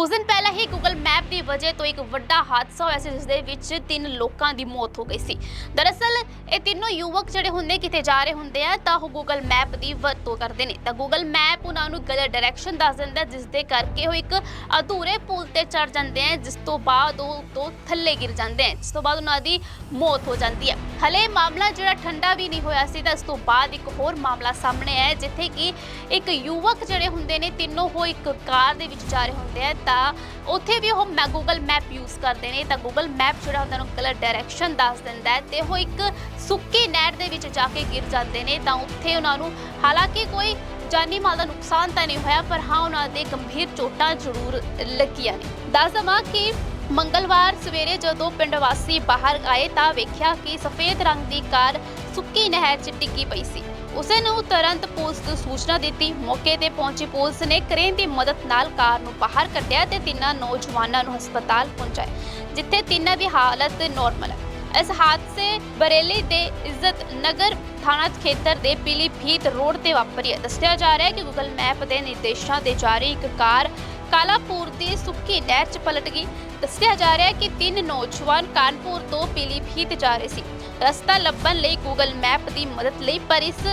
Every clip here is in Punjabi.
ਕੁਝ ਦਿਨ ਪਹਿਲਾਂ ਹੀ ਗੂਗਲ ਮੈਪ ਦੀ ਵਜ੍ਹਾ ਤੋਂ ਇੱਕ ਵੱਡਾ ਹਾਦਸਾ ਹੋਇਆ ਸੀ ਜਿਸ ਦੇ ਵਿੱਚ ਤਿੰਨ ਲੋਕਾਂ ਦੀ ਮੌਤ ਹੋ ਗਈ ਸੀ। ਦਰਅਸਲ ਇਹ ਤਿੰਨੋਂ ਯੁਵਕ ਜਿਹੜੇ ਹੁੰਦੇ, ਕਿਤੇ ਜਾ ਰਹੇ ਹੁੰਦੇ ਆ, ਤਾਂ ਉਹ ਗੂਗਲ ਮੈਪ ਦੀ ਵਰਤੋਂ ਕਰਦੇ ਨੇ। ਤਾਂ ਗੂਗਲ ਮੈਪ ਉਹਨਾਂ ਨੂੰ ਗਲਤ ਡਾਇਰੈਕਸ਼ਨ ਦੱਸ ਦਿੰਦਾ ਜਿਸ ਦੇ ਕਰਕੇ ਉਹ ਇੱਕ ਅਧੂਰੇ ਪੁਲ ਤੇ ਚੜ ਜਾਂਦੇ ਆ, ਜਿਸ ਤੋਂ ਬਾਅਦ ਉਹ ਤੋਂ ਥੱਲੇ ਗਿਰ ਜਾਂਦੇ ਆ, ਜਿਸ ਤੋਂ ਬਾਅਦ ਉਹਨਾਂ ਦੀ ਮੌਤ ਹੋ ਜਾਂਦੀ ਹੈ ਹਲੇ ਮਾਮਲਾ ਜਿਹੜਾ ਠੰਡਾ ਵੀ ਨਹੀਂ ਹੋਇਆ ਸੀ ਤਾਂ ਇਸ ਤੋਂ ਬਾਅਦ ਇੱਕ ਹੋਰ ਮਾਮਲਾ ਸਾਹਮਣੇ ਆਇਆ ਜਿੱਥੇ ਕਿ ਇੱਕ ਯੁਵਕ ਜਿਹੜੇ ਹੁੰਦੇ ਨੇ, ਤਿੰਨੋਂ ਉਹ ਇੱਕ ਕਾਰ ਦੇ ਵਿੱਚ ਜਾ ਰਹੇ ਹੁੰਦੇ ਆ। ਤਾਂ ਉੱਥੇ ਵੀ ਉਹ ਮੈਂ ਗੂਗਲ ਮੈਪ ਯੂਜ਼ ਕਰਦੇ ਨੇ। ਤਾਂ ਗੂਗਲ ਮੈਪ ਜਿਹੜਾ ਉਹਨਾਂ ਨੂੰ ਗਲਤ ਡਾਇਰੈਕਸ਼ਨ ਦੱਸ ਦਿੰਦਾ ਹੈ ਤੇ ਉਹ ਇੱਕ ਸੁੱਕੀ ਨਹਿਰ ਦੇ ਵਿੱਚ ਜਾ ਕੇ ਗਿਰ ਜਾਂਦੇ ਨੇ। ਤਾਂ ਉੱਥੇ ਉਹਨਾਂ ਨੂੰ ਹਾਲਾਂਕਿ ਕੋਈ ਜਾਨੀ ਮਾਲ ਦਾ ਨੁਕਸਾਨ ਤਾਂ ਨਹੀਂ ਹੋਇਆ, ਪਰ ਹਾਂ ਉਹਨਾਂ ਦੇ ਗੰਭੀਰ ਚੋਟਾਂ ਜ਼ਰੂਰ ਲੱਗੀਆਂ ਨੇ। ਦੱਸ ਦਵਾਂ ਕਿ ਮੰਗਲਵਾਰ ਸਵੇਰੇ ਜਦੋਂ ਪਿੰਡ ਵਾਸੀ ਬਾਹਰ ਆਏ ਤਾਂ ਵੇਖਿਆ ਕਿ ਸਫੇਦ ਰੰਗ ਦੀ ਕਾਰ ਸੁੱਕੀ ਨਹਿਰ 'ਚ ਡਿੱਗੀ ਪਈ ਸੀ। ਉਸੇ ਨੂੰ ਤੁਰੰਤ ਪੁਲਿਸ ਨੂੰ ਸੂਚਨਾ ਦਿੱਤੀ। ਮੌਕੇ ਤੇ ਪਹੁੰਚੀ ਪੁਲਿਸ ਨੇ ਕ੍ਰੇਨ ਦੀ ਮਦਦ ਨਾਲ ਕਾਰ ਨੂੰ ਬਾਹਰ ਕੱਢਿਆ ਤੇ ਤਿੰਨਾਂ ਨੌਜਵਾਨਾਂ ਨੂੰ ਹਸਪਤਾਲ ਪਹੁੰਚਾਇਆ, ਜਿੱਥੇ ਤਿੰਨਾਂ ਦੀ ਹਾਲਤ ਨਾਰਮਲ ਹੈ। ਇਸ ਹਾਦਸੇ ਬਰੇਲੀ ਦੇ ਇੱਜ਼ਤ ਨਗਰ ਥਾਣਾ ਖੇਤਰ ਦੇ ਪੀਲੀਭੀਤ ਰੋਡ ਤੇ ਵਾਪਰੀ ਹੈ। ਦੱਸਿਆ ਜਾ ਰਿਹਾ ਹੈ ਕਿ ਗੂਗਲ ਮੈਪ ਦੇ ਨਿਰਦੇਸ਼ਾਂ ਤੇ ਜਾਰੀ ਇੱਕ ਕਾਰ ਕਾਲਾਪੁਰ ਦੀ ਸੁੱਕੀ ਨਹਿਰ 'ਚ ਪਲਟ ਗਈ। ਦੱਸਿਆ ਜਾ ਰਿਹਾ ਹੈ ਕਿ ਤਿੰਨ ਨੌਜਵਾਨ ਕਾਨਪੁਰ ਤੋਂ ਪੀਲੀਭੀਤ ਜਾ ਰਹੇ ਸੀ। ਰਸਤਾ ਲੱਭਣ ਲਈ ਗੂਗਲ ਮੈਪ ਦੀ ਮਦਦ ਲਈ, ਪਰ ਇਸ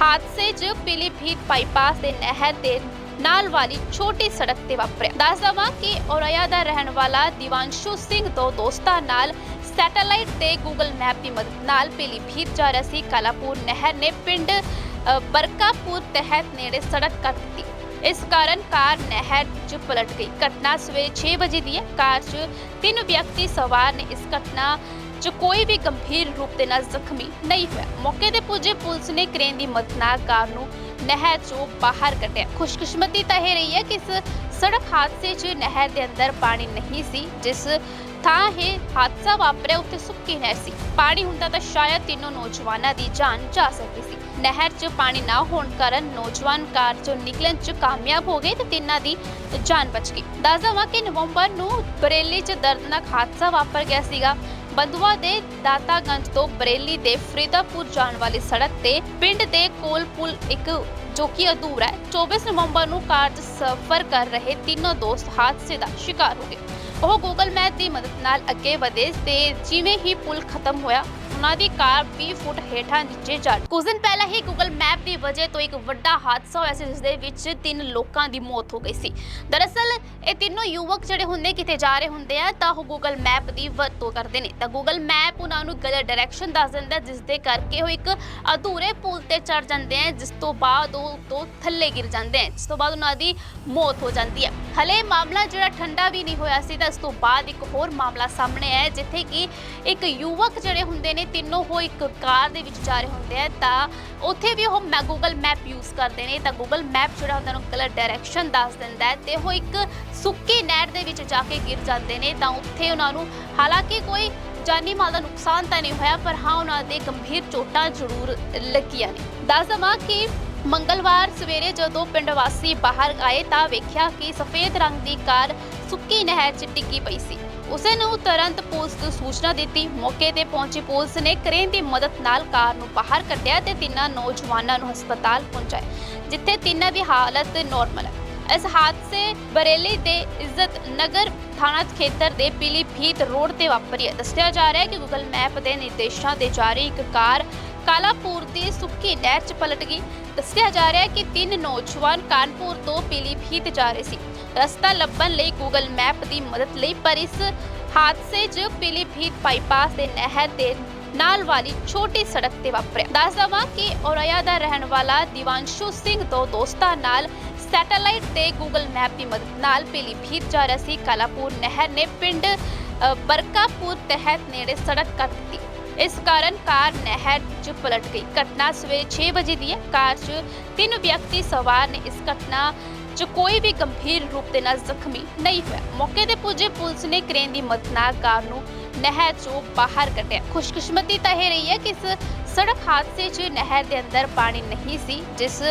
ਹਾਦਸੇ 'ਚ ਪੀਲੀਭੀਤ ਬਾਈਪਾਸ ਦੇ ਨਹਿਰ ਦੇ ਨਾਲ ਵਾਲੀ ਛੋਟੀ ਸੜਕ ਤੇ ਵਾਪਰਿਆ। ਦੱਸ ਦਵਾਂ ਕਿ ਔਰਇਆ ਦਾ ਰਹਿਣ ਵਾਲਾ ਦਿਵਾਂਸ਼ੂ ਸਿੰਘ ਦੋ ਦੋਸਤਾਂ ਨਾਲ ਸੈਟੇਲਾਈਟ ਤੇ ਗੂਗਲ ਮੈਪ ਦੀ ਮਦਦ ਨਾਲ ਪੀਲੀਭੀਤ ਜਾ ਰਿਹਾ ਸੀ। ਕਾਲਾਪੁਰ ਨਹਿਰ ਨੇ ਪਿੰਡ ਬਰਕਾਪੁਰ ਤਹਿਤ ਨੇੜੇ ਸੜਕ ਕੱਟ ਦਿੱਤੀ। ਇਸ ਕਾਰਨ ਕਾਰ ਨਹਿਰ 'ਚ ਪਲਟ ਗਈ। ਘਟਨਾ ਸਵੇਰੇ 6 ਵਜੇ ਦੀ ਹੈ। ਕਾਰ 'ਚ ਤਿੰਨ ਵਿਅਕਤੀ ਸਵਾਰ ਨੇ। ਇਸ ਘਟਨਾ 'ਚ ਕੋਈ ਵੀ ਗੰਭੀਰ ਰੂਪ ਦੇ ਨਾਲ ਜ਼ਖਮੀ ਨਹੀਂ ਹੋਇਆ। ਮੌਕੇ ਤੇ ਪੁੱਜੇ ਪੁਲਿਸ ਨੇ ਕ੍ਰੇਨ ਦੀ ਮਦਦ ਨਾਲ ਕਾਰ ਨੂੰ ਨਹਿਰ 'ਚੋਂ ਬਾਹਰ ਕੱਢਿਆ। ਖੁਸ਼ਕਿਸਮਤੀ ਤਾਂ ਇਹ ਰਹੀ ਹੈ ਕਿ ਇਸ ਸੜਕ ਹਾਦਸੇ 'ਚ ਨਹਿਰ ਦੇ ਅੰਦਰ ਪਾਣੀ ਨਹੀਂ ਸੀ, ਜਿਸ ਥਾਂ ਇਹ ਹਾਦਸਾ ਵਾਪਰਿਆ ਉੱਥੇ ਸੁੱਕੀ ਨਹਿਰ ਸੀ। ਪਾਣੀ ਹੁੰਦਾ ਤਾਂ ਸ਼ਾਇਦ ਤਿੰਨੋਂ ਨੌਜਵਾਨਾਂ ਦੀ ਜਾਨ ਜਾ ਸਕਦੀ ਸੀ। ਨਹਿਰ 'ਚ ਪਾਣੀ ਨਾ ਹੋਣ ਕਾਰਨ ਨੌਜਵਾਨ ਕਾਰ 'ਚੋਂ ਨਿਕਲਣ 'ਚ ਕਾਮਯਾਬ ਹੋ ਗਏ ਤੇ ਤਿੰਨਾਂ ਦੀ ਜਾਨ ਬਚ ਗਈ। ਦੱਸ ਦੇਵਾਂ ਕਿ ਨਵੰਬਰ ਨੂੰ ਬਰੇਲੀ 'ਚ ਦਰਦਨਾਕ ਹਾਦਸਾ ਵਾਪਰ ਗਿਆ ਸੀਗਾ। ਬੰਦੂਆ ਦੇ ਦਾਤਾਗੰਜ ਤੋਂ ਬਰੇਲੀ ਦੇ ਫਰੀਦਾਪੁਰ ਜਾਣ ਵਾਲੀ ਸੜਕ ਤੇ ਪਿੰਡ ਦੇ ਕੋਲ ਪੁਲ ਇੱਕ ਜੋ ਕਿ ਅਧੂਰਾ ਹੈ। 24 ਨਵੰਬਰ ਨੂੰ ਕਾਰ 'ਚ ਸਫ਼ਰ ਕਰ ਰਹੇ ਤਿੰਨੋਂ ਦੋਸਤ ਹਾਦਸੇ ਦਾ ਸ਼ਿਕਾਰ ਹੋ ਗਏ। ਉਹ ਗੂਗਲ ਮੈਪ ਦੀ ਮਦਦ ਨਾਲ ਅੱਗੇ ਵਧੇ ਤੇ ਜਿਵੇਂ ਹੀ ਪੁਲ ਖਤਮ ਹੋਇਆ ਉਹਨਾਂ ਦੀ ਕਾਰ 20 ਫੁੱਟ ਹੇਠਾਂ ਨੀਚੇ ਜਾ ਕੁਝ ਦਿਨ ਪਹਿਲਾਂ ਹੀ ਗੂਗਲ ਮੈਪ ਦੀ ਵਜ੍ਹਾ ਤੋਂ ਇੱਕ ਵੱਡਾ ਹਾਦਸਾ ਹੋਇਆ ਸੀ ਜਿਸ ਦੇ ਵਿੱਚ ਤਿੰਨ ਲੋਕਾਂ ਦੀ ਮੌਤ ਹੋ ਗਈ ਸੀ। ਦਰਅਸਲ ਇਹ ਤਿੰਨੋਂ ਯੁਵਕ ਜਿਹੜੇ ਹੁੰਦੇ ਕਿਤੇ ਜਾ ਰਹੇ ਹੁੰਦੇ ਆ ਤਾਂ ਉਹ ਗੂਗਲ ਮੈਪ ਦੀ ਵਰਤੋਂ ਕਰਦੇ ਨੇ। ਤਾਂ ਗੂਗਲ ਮੈਪ ਉਹਨਾਂ ਨੂੰ ਗਲਤ ਡਾਇਰੈਕਸ਼ਨ ਦੱਸ ਦਿੰਦਾ ਹੈ, ਜਿਸ ਦੇ ਕਰਕੇ ਉਹ ਇੱਕ ਅਧੂਰੇ ਪੁਲ ਤੇ ਚੜ ਜਾਂਦੇ ਆ ਜਿਸ ਤੋਂ ਬਾਅਦ ਉਹ ਤੋਂ ਥੱਲੇ ਗਿਰ ਜਾਂਦੇ ਆ ਜਿਸ ਤੋਂ ਬਾਅਦ ਉਹਨਾਂ ਦੀ ਮੌਤ ਹੋ ਜਾਂਦੀ ਹੈ। ਹਲੇ ਮਾਮਲਾ ਜਿਹੜਾ ਠੰਡਾ ਵੀ ਨਹੀਂ ਹੋਇਆ ਸੀ ਤਾਂ ਇਸ ਤੋਂ ਬਾਅਦ ਇੱਕ ਹੋਰ ਮਾਮਲਾ ਸਾਹਮਣੇ ਆਇਆ ਜਿੱਥੇ ਕਿ ਇੱਕ ਯੁਵਕ ਜਿਹੜੇ ਹੁੰਦੇ ਨੇ ਤਿੰਨੋਂ ਉਹ ਇੱਕ ਕਾਰ ਦੇ ਵਿੱਚ ਜਾ ਰਹੇ ਹੁੰਦੇ ਆ, ਤਾਂ ਉੱਥੇ ਵੀ ਉਹ ਮੈਂ ਗੂਗਲ ਮੈਪ ਯੂਜ਼ ਕਰਦੇ ਨੇ, ਤਾਂ ਗੂਗਲ ਮੈਪ ਜਿਹੜਾ ਉਹਨਾਂ ਨੂੰ ਕਲਰ ਡਾਇਰੈਕਸ਼ਨ ਦੱਸ ਦਿੰਦਾ ਹੈ ਤੇ ਉਹ ਇੱਕ ਸੁੱਕੀ ਨਹਿਰ ਦੇ ਵਿੱਚ ਜਾ ਕੇ ਗਿਰ ਜਾਂਦੇ ਨੇ, ਤਾਂ ਉੱਥੇ ਉਹਨਾਂ ਨੂੰ ਹਾਲਾਂਕਿ ਕੋਈ ਜਾਨੀ ਮਾਲ ਦਾ ਨੁਕਸਾਨ ਤਾਂ ਨਹੀਂ ਹੋਇਆ, ਪਰ ਹਾਂ ਉਹਨਾਂ ਦੇ ਗੰਭੀਰ ਚੋਟਾਂ ਜ਼ਰੂਰ ਲੱਗੀਆਂ ਨੇ। ਦੱਸ ਦਵਾਂ ਕਿ ਮੰਗਲਵਾਰ ਸਵੇਰੇ ਜਦੋਂ ਪਿੰਡ ਵਾਸੀ ਬਾਹਰ ਆਏ, ਤਾਂ ਵੇਖਿਆ ਕਿ ਸਫੇਦ ਰੰਗ ਦੀ ਕਾਰ ਸੁੱਕੀ ਨਹਿਰ 'ਚ ਡਿੱਗੀ ਪਈ ਸੀ। ਉਸੇ ਨੂੰ ਤੁਰੰਤ ਪੁਲਿਸ ਨੂੰ ਸੂਚਨਾ ਦਿੱਤੀ। ਮੌਕੇ ਤੇ ਪਹੁੰਚੀ ਪੁਲਿਸ ਨੇ ਕ੍ਰੇਨ ਦੀ ਮਦਦ ਨਾਲ ਕਾਰ ਨੂੰ ਬਾਹਰ ਕੱਢਿਆ ਤੇ ਤਿੰਨਾਂ ਨੌਜਵਾਨਾਂ ਨੂੰ ਹਸਪਤਾਲ ਪਹੁੰਚਾਇਆ, ਜਿੱਥੇ ਤਿੰਨਾਂ ਦੀ ਹਾਲਤ ਨਾਰਮਲ ਹੈ। ਇਸ ਹਾਦਸੇ ਬਰੇਲੀ ਦੇ ਇੱਜ਼ਤ ਨਗਰ ਥਾਣਾ ਖੇਤਰ ਦੇ ਪੀਲੀਭੀਤ ਰੋਡ ਤੇ ਵਾਪਰੀ ਹੈ। ਦੱਸਿਆ ਜਾ ਰਿਹਾ ਹੈ ਕਿ ਗੂਗਲ ਮੈਪ ਦੇ ਨਿਰਦੇਸ਼ਾਂ ਤੇ ਜਾਰੀ ਇੱਕ ਕਾਰ ਕਾਲਾਪੁਰ ਦੀ ਸੁੱਕੀ ਨਹਿਰ 'ਚ ਪਲਟ ਗਈ। ਦੱਸਿਆ ਜਾ ਰਿਹਾ ਹੈ ਕਿ ਤਿੰਨ ਨੌਜਵਾਨ ਕਾਨਪੁਰ ਤੋਂ ਪੀਲੀਭੀਤ ਜਾ ਰਹੇ ਸੀ। ਰਸਤਾ ਲੱਭਣ ਲਈ ਗੂਗਲ ਮੈਪ ਦੀ ਮਦਦ ਲਈ, ਪਰ ਇਸ ਹਾਦਸੇ 'ਚ ਪੀਲੀਭੀਤ ਬਾਈਪਾਸ ਦੇ ਨਹਿਰ ਦੇ ਨਾਲ ਵਾਲੀ ਛੋਟੀ ਸੜਕ ਤੇ ਵਾਪਰਿਆ। ਦੱਸ ਦਵਾਂ ਕਿ ਔਰਇਆ ਦਾ ਰਹਿਣ ਵਾਲਾ ਦਿਵਾਂਸ਼ੂ ਸਿੰਘ ਦੋ ਦੋਸਤਾਂ ਨਾਲ ਸੈਟੇਲਾਈਟ ਤੇ ਗੂਗਲ ਮੈਪ ਦੀ ਮਦਦ ਨਾਲ ਪੀਲੀਭੀਤ ਜਾ ਰਿਹਾ ਸੀ। ਕਾਲਾਪੁਰ ਨਹਿਰ ਨੇ ਪਿੰਡ ਬਰਕਾਪੁਰ ਤਹਿਤ ਨੇੜੇ ਸੜਕ ਕੱਟ ਦਿੱਤੀ। ਇਸ ਕਾਰਨ ਕਾਰ ਨਹਿਰ 'ਚ ਪਲਟ ਗਈ। ਘਟਨਾ ਸਵੇਰੇ 6 ਵਜੇ ਦੀ ਹੈ। ਕਾਰ 'ਚ ਤਿੰਨ ਵਿਅਕਤੀ ਸਵਾਰ ਨੇ। ਇਸ ਘਟਨਾ 'ਚ ਕੋਈ ਵੀ ਗੰਭੀਰ ਰੂਪ ਦੇ ਨਾਲ ਜ਼ਖਮੀ ਨਹੀਂ ਹੋਇਆ। ਮੌਕੇ ਤੇ ਪੁੱਜੇ ਪੁਲਿਸ ਨੇ ਕ੍ਰੇਨ ਦੀ ਮਦਦ ਨਾਲ ਕਾਰ ਨੂੰ ਨਹਿਰ 'ਚੋਂ ਬਾਹਰ ਕੱਢਿਆ। ਖੁਸ਼ਕਿਸਮਤੀ ਤਾਂ ਇਹ ਰਹੀ ਹੈ ਕਿ ਇਸ ਸੜਕ ਹਾਦਸੇ 'ਚ ਨਹਿਰ ਦੇ ਅੰਦਰ ਪਾਣੀ ਨਹੀਂ ਸੀ, ਜਿਸ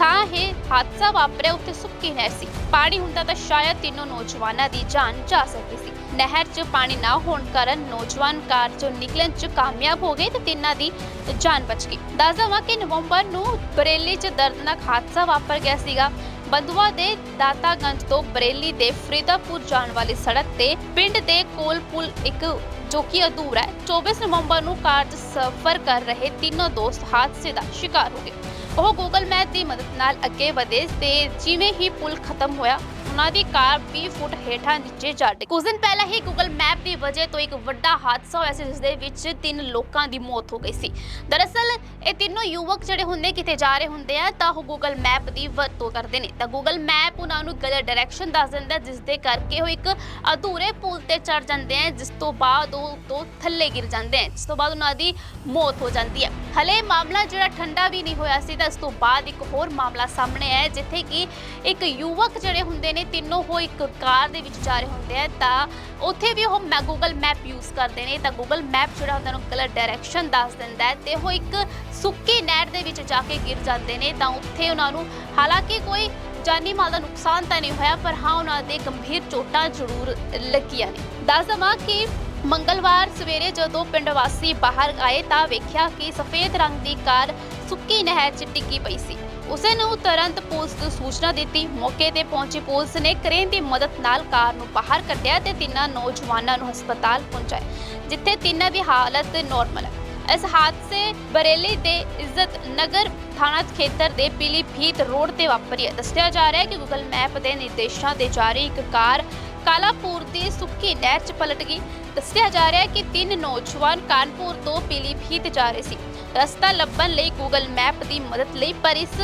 ਥਾਂ ਇਹ ਹਾਦਸਾ ਵਾਪਰਿਆ, ਉੱਥੇ ਸੁੱਕੀ ਨਹਿਰ ਸੀ। ਪਾਣੀ ਹੁੰਦਾ ਤਾਂ ਸ਼ਾਇਦ ਤਿੰਨੋਂ ਨੌਜਵਾਨਾਂ ਦੀ ਜਾਨ ਜਾ ਸਕਦੀ ਸੀ। ਨਹਿਰ 'ਚ ਪਾਣੀ ਨਾ ਹੋਣ ਕਾਰਨ ਨੌਜਵਾਨ ਕਾਰ 'ਚੋਂ ਨਿਕਲਣ 'ਚ ਕਾਮਯਾਬ ਹੋ ਗਏ ਤੇ ਤਿੰਨਾਂ ਦੀ ਜਾਨ ਬਚ ਗਈ। ਦੱਸ ਦੇਵਾਂ ਕਿ ਨਵੰਬਰ ਨੂੰ ਬਰੇਲੀ 'ਚ ਦਰਦਨਾਕ ਹਾਦਸਾ ਵਾਪਰ ਗਿਆ ਸੀਗਾ। ਬੰਦੂਆ ਦੇ ਦਾਤਾਗੰਜ ਤੋਂ ਬਰੇਲੀ ਦੇ ਫਰੀਦਾਪੁਰ ਜਾਣ ਵਾਲੀ ਸੜਕ ਤੇ ਪਿੰਡ ਦੇ ਕੋਲ ਪੁਲ ਇੱਕ ਜੋ ਕਿ ਅਧੂਰਾ ਹੈ। 24 ਨਵੰਬਰ ਨੂੰ ਕਾਰ 'ਚ ਸਫ਼ਰ ਕਰ ਰਹੇ ਤਿੰਨੋਂ ਦੋਸਤ ਹਾਦਸੇ ਦਾ ਸ਼ਿਕਾਰ ਹੋ ਗਏ। ਉਹ ਗੂਗਲ ਮੈਪ ਦੀ ਮਦਦ ਨਾਲ ਅੱਗੇ ਵਧੇ ਤੇ ਜਿਵੇਂ ਹੀ ਪੁਲ ਖਤਮ ਹੋਇਆ ਉਹਨਾਂ ਦੀ ਕਾਰ 20 ਫੁੱਟ ਹੇਠਾਂ ਨੀਚੇ ਜਾ ਡਿੱਗੀ ਕੁਝ ਦਿਨ ਪਹਿਲਾਂ ਹੀ ਗੂਗਲ ਮੈਪ ਦੀ ਵਜ੍ਹਾ ਤੋਂ ਇੱਕ ਵੱਡਾ ਹਾਦਸਾ ਹੋਇਆ ਸੀ ਜਿਸ ਦੇ ਵਿੱਚ ਤਿੰਨ ਲੋਕਾਂ ਦੀ ਮੌਤ ਹੋ ਗਈ ਸੀ। ਦਰਅਸਲ ਇਹ ਤਿੰਨੋਂ ਯੁਵਕ ਜਿਹੜੇ ਹੁੰਦੇ ਕਿਤੇ ਜਾ ਰਹੇ ਹੁੰਦੇ ਆ ਤਾਂ ਉਹ ਗੂਗਲ ਮੈਪ ਦੀ ਵਰਤੋਂ ਕਰਦੇ ਨੇ। ਤਾਂ ਗੂਗਲ ਮੈਪ ਉਹਨਾਂ ਨੂੰ ਗਲਤ ਡਾਇਰੈਕਸ਼ਨ ਦੱਸ ਦਿੰਦਾ ਹੈ, ਜਿਸ ਦੇ ਕਰਕੇ ਉਹ ਇੱਕ ਅਧੂਰੇ ਪੁਲ ਤੇ ਚੜ ਜਾਂਦੇ ਆ ਜਿਸ ਤੋਂ ਬਾਅਦ ਉਹ ਤੋਂ ਥੱਲੇ ਗਿਰ ਜਾਂਦੇ ਆ ਜਿਸ ਤੋਂ ਬਾਅਦ ਉਹਨਾਂ ਦੀ ਮੌਤ ਹੋ ਜਾਂਦੀ ਹੈ ਹਲੇ ਮਾਮਲਾ ਜਿਹੜਾ ਠੰਡਾ ਵੀ ਨਹੀਂ ਹੋਇਆ ਸੀ ਤਾਂ ਇਸ ਤੋਂ ਬਾਅਦ ਇੱਕ ਹੋਰ ਮਾਮਲਾ ਸਾਹਮਣੇ ਆਇਆ ਜਿੱਥੇ ਕਿ ਇੱਕ ਯੁਵਕ ਜਿਹੜੇ ਹੁੰਦੇ ਨੇ ਤਿੰਨੋਂ ਉਹ ਇੱਕ ਕਾਰ ਦੇ ਵਿੱਚ ਜਾ ਰਹੇ ਹੁੰਦੇ ਆ, ਤਾਂ ਉੱਥੇ ਵੀ ਉਹ ਮੈਂ ਗੂਗਲ ਮੈਪ ਯੂਜ਼ ਕਰਦੇ ਨੇ, ਤਾਂ ਗੂਗਲ ਮੈਪ ਜਿਹੜਾ ਹੁੰਦਾ ਨੂੰ ਗਲਤ ਡਾਇਰੈਕਸ਼ਨ ਦੱਸ ਦਿੰਦਾ ਹੈ ਤੇ ਉਹ ਇੱਕ ਸੁੱਕੀ ਨਹਿਰ ਦੇ ਵਿੱਚ ਜਾ ਕੇ ਗਿਰ ਜਾਂਦੇ ਨੇ, ਤਾਂ ਉੱਥੇ ਉਹਨਾਂ ਨੂੰ ਹਾਲਾਂਕਿ ਕੋਈ ਜਾਨੀ ਮਾਲ ਦਾ ਨੁਕਸਾਨ ਤਾਂ ਨਹੀਂ ਹੋਇਆ, ਪਰ ਹਾਂ ਉਹਨਾਂ ਦੇ ਗੰਭੀਰ ਚੋਟਾਂ ਜ਼ਰੂਰ ਲੱਗੀਆਂ ਨੇ। ਦੱਸ ਦੇਵਾਂ ਕਿ ਮੰਗਲਵਾਰ ਸਵੇਰੇ ਜਦੋਂ ਪਿੰਡ ਵਾਸੀ ਬਾਹਰ ਆਏ, ਤਾਂ ਵੇਖਿਆ ਕਿ ਸਫੇਦ ਰੰਗ ਦੀ ਕਾਰ ਸੁੱਕੀ ਨਹਿਰ 'ਚ ਡਿੱਗੀ ਪਈ ਸੀ। ਉਸੇ ਨੂੰ ਤੁਰੰਤ ਪੁਲਿਸ ਨੂੰ ਸੂਚਨਾ ਦਿੱਤੀ। ਮੌਕੇ ਤੇ ਪਹੁੰਚੀ ਪੁਲਿਸ ਨੇ ਕ੍ਰੇਨ ਦੀ ਮਦਦ ਨਾਲ ਕਾਰ ਨੂੰ ਬਾਹਰ ਕੱਢਿਆ ਤੇ ਤਿੰਨਾਂ ਨੌਜਵਾਨਾਂ ਨੂੰ ਹਸਪਤਾਲ ਪਹੁੰਚਾਇਆ, ਜਿੱਥੇ ਤਿੰਨਾਂ ਦੀ ਹਾਲਤ ਨਾਰਮਲ ਹੈ। ਇਸ ਹਾਦਸੇ ਬਰੇਲੀ ਦੇ ਇੱਜ਼ਤ ਨਗਰ ਥਾਣਾ ਖੇਤਰ ਦੇ ਪੀਲੀਭੀਤ ਰੋਡ ਤੇ ਵਾਪਰੀ ਹੈ। ਦੱਸਿਆ ਜਾ ਰਿਹਾ ਹੈ ਕਿ ਗੂਗਲ ਮੈਪ ਦੇ ਨਿਰਦੇਸ਼ਾਂ ਦੇ ਜਾਰੀ ਇੱਕ ਕਾਰ ਕਾਲਾਪੁਰ ਦੀ ਸੁੱਕੀ ਨਹਿਰ 'ਚ ਪਲਟ ਗਈ। ਦੱਸਿਆ ਜਾ ਰਿਹਾ ਹੈ ਕਿ ਤਿੰਨ ਨੌਜਵਾਨ ਕਾਨਪੁਰ ਤੋਂ ਪੀਲੀਭੀਤ ਜਾ ਰਹੇ ਸੀ। ਰਸਤਾ ਲੱਭਣ ਲਈ ਗੂਗਲ ਮੈਪ ਦੀ ਮਦਦ ਲਈ, ਪਰ ਇਸ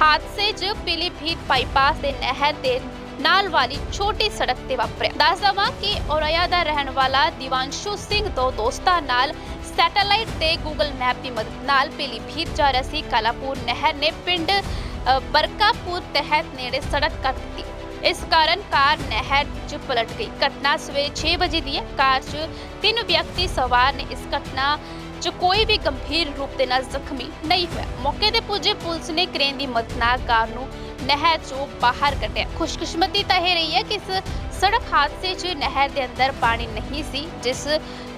ਹਾਦਸੇ 'ਚ ਪੀਲੀਭੀਤ ਬਾਈਪਾਸ ਦੇ ਨਹਿਰ ਦੇ ਨਾਲ ਵਾਲੀ ਛੋਟੀ ਸੜਕ ਤੇ ਵਾਪਰਿਆ। ਦੱਸ ਦਵਾਂ ਕਿ ਔਰਇਆ ਦਾ ਰਹਿਣ ਵਾਲਾ ਦਿਵਾਂਸ਼ੂ ਸਿੰਘ ਦੋ ਦੋਸਤਾਂ ਨਾਲ ਸੈਟੇਲਾਈਟ ਤੇ ਗੂਗਲ ਮੈਪ ਦੀ ਮਦਦ ਨਾਲ ਪੀਲੀਭੀਤ ਜਾ ਰਿਹਾ ਸੀ। ਕਾਲਾਪੁਰ ਨਹਿਰ ਨੇ ਪਿੰਡ ਬਰਕਾਪੁਰ ਤਹਿਤ ਨੇੜੇ ਸੜਕ ਕੱਟ ਦਿੱਤੀ। ਇਸ ਕਾਰਨ ਕਾਰ ਨਹਿਰ 'ਚ ਪਲਟ ਗਈ। ਘਟਨਾ ਸਵੇਰੇ 6 ਵਜੇ ਦੀ ਹੈ। ਕਾਰ 'ਚ ਤਿੰਨ ਵਿਅਕਤੀ ਸਵਾਰ ਨੇ। ਇਸ ਘਟਨਾ 'ਚ ਕੋਈ ਵੀ ਗੰਭੀਰ ਰੂਪ ਦੇ ਨਾਲ ਜ਼ਖਮੀ ਨਹੀਂ ਹੋਇਆ। ਮੌਕੇ ਤੇ ਪੁੱਜੇ ਪੁਲਿਸ ਨੇ ਕ੍ਰੇਨ ਦੀ ਮਦਦ ਨਾਲ ਕਾਰ ਨੂੰ ਨਹਿਰ 'ਚੋਂ ਬਾਹਰ ਕੱਢਿਆ। ਖੁਸ਼ਕਿਸਮਤੀ ਤਾਂ ਇਹ ਰਹੀ ਹੈ ਕਿ ਇਸ ਸੜਕ ਹਾਦਸੇ 'ਚ ਨਹਿਰ ਦੇ ਅੰਦਰ ਪਾਣੀ ਨਹੀਂ ਸੀ, ਜਿਸ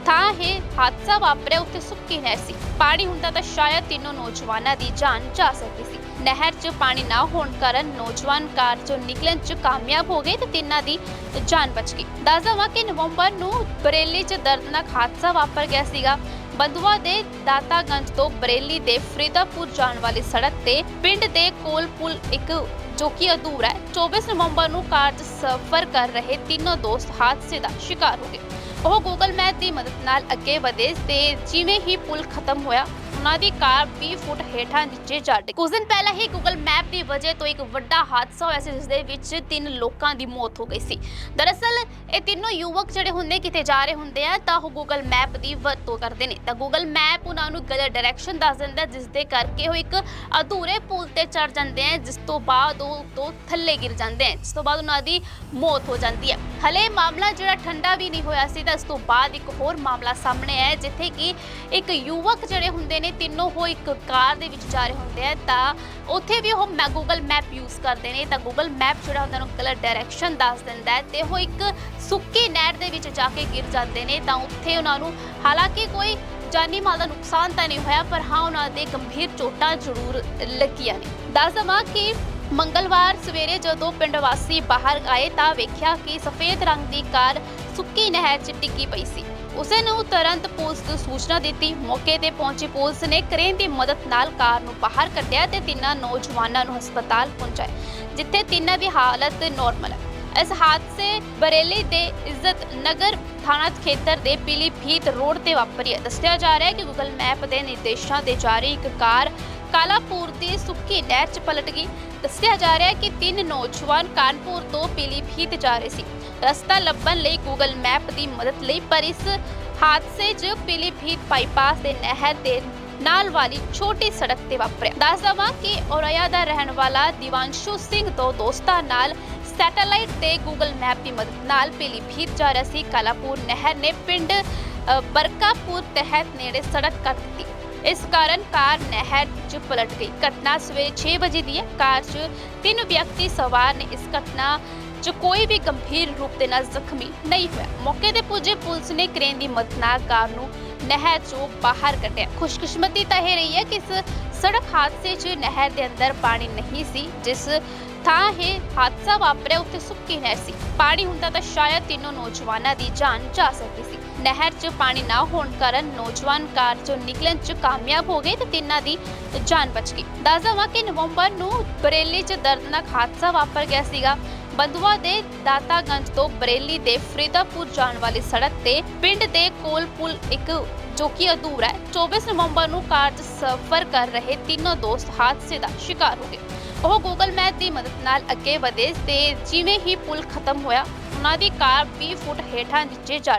ਥਾਂ ਇਹ ਹਾਦਸਾ ਵਾਪਰਿਆ, ਉੱਥੇ ਸੁੱਕੀ ਨਹਿਰ ਸੀ। ਪਾਣੀ ਹੁੰਦਾ ਤਾਂ ਸ਼ਾਇਦ ਤਿੰਨੋਂ ਨੌਜਵਾਨਾਂ ਦੀ ਜਾਨ ਜਾ ਸਕਦੀ ਸੀ। ਨਹਿਰ 'ਚ ਪਾਣੀ ਨਾ ਹੋਣ ਕਾਰਨ ਨੌਜਵਾਨ ਕਾਰ 'ਚੋਂ ਨਿਕਲਣ 'ਚ ਕਾਮਯਾਬ ਹੋ ਗਏ ਤੇ ਤਿੰਨਾਂ ਦੀ ਜਾਨ ਬਚ ਗਈ। ਦੱਸ ਦੇਵਾਂ ਕਿ ਨਵੰਬਰ ਨੂੰ ਬਰੇਲੀ 'ਚ ਦਰਦਨਾਕ ਹਾਦਸਾ ਵਾਪਰ ਗਿਆ ਸੀਗਾ। ਬੰਦੂਆ ਦੇ ਦਾਤਾਗੰਜ ਤੋਂ ਬਰੇਲੀ ਦੇ ਫਰੀਦਾਪੁਰ ਜਾਣ ਵਾਲੀ ਸੜਕ ਤੇ ਪਿੰਡ ਦੇ ਕੋਲ ਪੁਲ ਇੱਕ ਜੋ ਕਿ ਅਧੂਰਾ ਹੈ। 24 ਨਵੰਬਰ ਨੂੰ ਕਾਰ 'ਚ ਸਫ਼ਰ ਕਰ ਰਹੇ ਤਿੰਨੋਂ ਦੋਸਤ ਹਾਦਸੇ ਦਾ ਸ਼ਿਕਾਰ ਹੋ ਗਏ। ਉਹ ਗੂਗਲ ਮੈਪ ਦੀ ਮਦਦ ਨਾਲ ਅੱਗੇ ਵਧੇ ਤੇ ਜਿਵੇਂ ਹੀ ਪੁਲ ਖਤਮ ਹੋਇਆ ਉਹਨਾਂ ਦੀ ਕਾਰ 20 ਫੁੱਟ ਹੇਠਾਂ ਨੀਚੇ ਜਾ ਡਿੱਗੀ ਕੁਝ ਦਿਨ ਪਹਿਲਾਂ ਹੀ ਗੂਗਲ ਮੈਪ ਦੀ ਵਜ੍ਹਾ ਤੋਂ ਇੱਕ ਵੱਡਾ ਹਾਦਸਾ ਹੋਇਆ ਸੀ ਜਿਸ ਦੇ ਵਿੱਚ ਤਿੰਨ ਲੋਕਾਂ ਦੀ ਮੌਤ ਹੋ ਗਈ ਸੀ। ਦਰਅਸਲ, ਇਹ ਤਿੰਨੋਂ ਯੁਵਕ ਜਿਹੜੇ ਹੁੰਦੇ, ਕਿਤੇ ਜਾ ਰਹੇ ਹੁੰਦੇ ਆ, ਤਾਂ ਉਹ ਗੂਗਲ ਮੈਪ ਦੀ ਵਰਤੋਂ ਕਰਦੇ ਨੇ। ਤਾਂ ਗੂਗਲ ਮੈਪ ਉਹਨਾਂ ਨੂੰ ਗਲਤ ਡਾਇਰੈਕਸ਼ਨ ਦੱਸ ਦਿੰਦਾ ਜਿਸ ਦੇ ਕਰਕੇ ਉਹ ਇੱਕ ਅਧੂਰੇ ਪੁਲ ਤੇ ਚੜ ਜਾਂਦੇ ਆ, ਜਿਸ ਤੋਂ ਬਾਅਦ ਉਹ ਤੋਂ ਥੱਲੇ ਗਿਰ ਜਾਂਦੇ ਆ, ਜਿਸ ਤੋਂ ਬਾਅਦ ਉਹਨਾਂ ਦੀ ਮੌਤ ਹੋ ਜਾਂਦੀ ਹੈ ਹਲੇ ਮਾਮਲਾ ਜਿਹੜਾ ਠੰਡਾ ਵੀ ਨਹੀਂ ਹੋਇਆ ਸੀ, ਤਾਂ ਇਸ ਤੋਂ ਬਾਅਦ ਇੱਕ ਹੋਰ ਮਾਮਲਾ ਸਾਹਮਣੇ ਆਇਆ, ਜਿੱਥੇ ਕਿ ਇੱਕ ਯੁਵਕ ਜਿਹੜੇ ਹੁੰਦੇ ਨੇ ਤਿੰਨੋਂ ਉਹ ਇੱਕ ਕਾਰ ਦੇ ਵਿੱਚ ਜਾ ਰਹੇ ਹੁੰਦੇ ਆ, ਤਾਂ ਉੱਥੇ ਵੀ ਉਹ ਮੈਂ ਗੂਗਲ ਮੈਪ ਯੂਜ਼ ਕਰਦੇ ਨੇ, ਤਾਂ ਗੂਗਲ ਮੈਪ ਜਿਹੜਾ ਹੁੰਦਾ ਨੂੰ ਕਲਰ ਡਾਇਰੈਕਸ਼ਨ ਦੱਸ ਦਿੰਦਾ ਹੈ ਤੇ ਉਹ ਇੱਕ ਸੁੱਕੀ ਨਹਿਰ ਦੇ ਵਿੱਚ ਜਾ ਕੇ ਗਿਰ ਜਾਂਦੇ ਨੇ, ਤਾਂ ਉੱਥੇ ਉਹਨਾਂ ਨੂੰ ਹਾਲਾਂਕਿ ਕੋਈ ਜਾਨੀ ਮਾਲ ਦਾ ਨੁਕਸਾਨ ਤਾਂ ਨਹੀਂ ਹੋਇਆ, ਪਰ ਹਾਂ ਉਹਨਾਂ ਦੇ ਗੰਭੀਰ ਚੋਟਾਂ ਜ਼ਰੂਰ ਲੱਗੀਆਂ ਨੇ। ਦੱਸ ਦੇਵਾਂ ਕਿ ਮੰਗਲਵਾਰ ਸਵੇਰੇ ਜਦੋਂ ਪਿੰਡ ਵਾਸੀ ਬਾਹਰ ਆਏ, ਤਾਂ ਵੇਖਿਆ ਕਿ ਸਫੇਦ ਰੰਗ ਦੀ ਕਾਰ ਸੁੱਕੀ ਨਹਿਰ 'ਚ ਡਿੱਗੀ ਪਈ ਸੀ। ਉਸੇ ਨੂੰ ਤੁਰੰਤ ਪੁਲਿਸ ਨੂੰ ਸੂਚਨਾ ਦਿੱਤੀ। ਮੌਕੇ ਤੇ ਪਹੁੰਚੀ ਪੁਲਿਸ ਨੇ ਕ੍ਰੇਨ ਦੀ ਮਦਦ ਨਾਲ ਕਾਰ ਨੂੰ ਬਾਹਰ ਕੱਢਿਆ ਤੇ ਤਿੰਨਾਂ ਨੌਜਵਾਨਾਂ ਨੂੰ ਹਸਪਤਾਲ ਪਹੁੰਚਾਇਆ, ਜਿੱਥੇ ਤਿੰਨਾਂ ਦੀ ਹਾਲਤ ਨਾਰਮਲ ਹੈ। ਇਸ ਹਾਦਸੇ ਬਰੇਲੀ ਦੇ ਇੱਜ਼ਤ ਨਗਰ ਥਾਣਾ ਖੇਤਰ ਦੇ ਪੀਲੀਭੀਤ ਰੋਡ ਤੇ ਵਾਪਰੀ ਹੈ। ਦੱਸਿਆ ਜਾ ਰਿਹਾ ਹੈ ਕਿ ਗੂਗਲ ਮੈਪ ਦੇ ਨਿਰਦੇਸ਼ਾਂ ਤੇ ਜਾਰੀ ਇੱਕ ਕਾਰ ਕਾਲਾਪੁਰ ਦੀ ਸੁੱਕੀ ਨਹਿਰ 'ਚ ਪਲਟ ਗਈ। ਦੱਸਿਆ ਜਾ ਰਿਹਾ ਹੈ ਕਿ ਤਿੰਨ ਨੌਜਵਾਨ ਕਾਨਪੁਰ ਤੋਂ ਪੀਲੀਭੀਤ ਜਾ ਰਹੇ ਸੀ। ਰਸਤਾ ਲੱਭਣ ਲਈ ਗੂਗਲ ਮੈਪ ਦੀ ਮਦਦ ਲਈ, ਪਰ ਇਸ ਹਾਦਸੇ 'ਚ ਪੀਲੀਭੀਤ ਬਾਈਪਾਸ ਦੇ ਨਹਿਰ ਦੇ ਨਾਲ ਵਾਲੀ ਛੋਟੀ ਸੜਕ ਤੇ ਵਾਪਰਿਆ। ਦੱਸ ਦਵਾਂ ਕਿ ਔਰਇਆ ਦਾ ਰਹਿਣ ਵਾਲਾ ਦਿਵਾਂਸ਼ੂ ਸਿੰਘ ਦੋ ਦੋਸਤਾਂ ਨਾਲ ਸੈਟੇਲਾਈਟ ਤੇ ਗੂਗਲ ਮੈਪ ਦੀ ਮਦਦ ਨਾਲ ਪੀਲੀਭੀਤ ਜਾ ਰਿਹਾ ਸੀ। ਕਾਲਾਪੁਰ ਨਹਿਰ ਨੇ ਪਿੰਡ ਬਰਕਾਪੁਰ ਤਹਿਤ ਨੇੜੇ ਸੜਕ ਕੱਟ ਦਿੱਤੀ। ਇਸ ਕਾਰਨ ਕਾਰ ਨਹਿਰ 'ਚ ਪਲਟ ਗਈ। ਘਟਨਾ ਸਵੇਰੇ 6 ਵਜੇ ਦੀ ਹੈ। ਕਾਰ 'ਚ ਤਿੰਨ ਵਿਅਕਤੀ ਸਵਾਰ ਨੇ ਇਸ ਘਟਨਾ 'ਚ ਕੋਈ ਵੀ ਗੰਭੀਰ ਰੂਪ ਦੇ ਨਾਲ ਜ਼ਖਮੀ ਨਹੀਂ ਹੋਇਆ। ਮੌਕੇ ਤੇ ਪੁੱਜੇ ਪੁਲਿਸ ਨੇ ਕ੍ਰੇਨ ਦੀ ਮਦਦ ਨਾਲ ਕਾਰ ਨੂੰ ਨਹਿਰ 'ਚੋਂ ਬਾਹਰ ਕੱਢਿਆ। ਖੁਸ਼ਕਿਸਮਤੀ ਤਾਂ ਇਹ ਰਹੀ ਹੈ ਕਿ ਇਸ ਸੜਕ ਹਾਦਸੇ 'ਚ ਨਹਿਰ ਦੇ ਅੰਦਰ ਪਾਣੀ ਨਹੀਂ ਸੀ, ਜਿਸ ਥਾਂ ਇਹ ਹਾਦਸਾ ਵਾਪਰਿਆ, ਉੱਥੇ ਸੁੱਕੀ ਨਹਿਰ ਸੀ। ਪਾਣੀ ਹੁੰਦਾ ਤਾਂ ਸ਼ਾਇਦ ਤਿੰਨੋਂ ਨੌਜਵਾਨਾਂ ਦੀ ਜਾਨ ਜਾ ਸਕਦੀ ਸੀ। ਨਹਿਰ 'ਚ ਪਾਣੀ ਨਾ ਹੋਣ ਕਾਰਨ ਨੌਜਵਾਨ ਕਾਰ 'ਚੋਂ ਨਿਕਲਣ 'ਚ ਕਾਮਯਾਬ ਹੋ ਗਏ ਤੇ ਤਿੰਨਾਂ ਦੀ ਜਾਨ ਬਚ ਗਈ। ਦੱਸ ਦੇਵਾਂ ਕਿ ਨਵੰਬਰ ਨੂੰ ਬਰੇਲੀ 'ਚ ਦਰਦਨਾਕ ਹਾਦਸਾ ਵਾਪਰ ਗਿਆ ਸੀਗਾ। ਬੰਦੂਆ ਦੇ ਦਾਤਾਗੰਜ ਤੋਂ ਬਰੇਲੀ ਦੇ ਫਰੀਦਾਪੁਰ ਜਾਣ ਵਾਲੀ ਸੜਕ ਤੇ ਪਿੰਡ ਦੇ ਕੋਲ ਪੁਲ ਇੱਕ ਜੋ ਕਿ ਅਧੂਰਾ ਹੈ। 24 ਨਵੰਬਰ ਨੂੰ ਕਾਰ 'ਚ ਸਫ਼ਰ ਕਰ ਰਹੇ ਤਿੰਨੋਂ ਦੋਸਤ ਹਾਦਸੇ ਦਾ ਸ਼ਿਕਾਰ ਹੋ ਗਏ। ਉਹ ਗੂਗਲ ਮੈਪ ਦੀ ਮਦਦ ਨਾਲ ਅੱਗੇ ਵਧੇ ਤੇ ਜਿਵੇਂ ਹੀ ਪੁਲ ਖਤਮ ਹੋਇਆ, ਉਹਨਾਂ ਦੀ ਕਾਰ 20 ਫੁੱਟ ਹੇਠਾਂ ਨੀਚੇ ਜਾ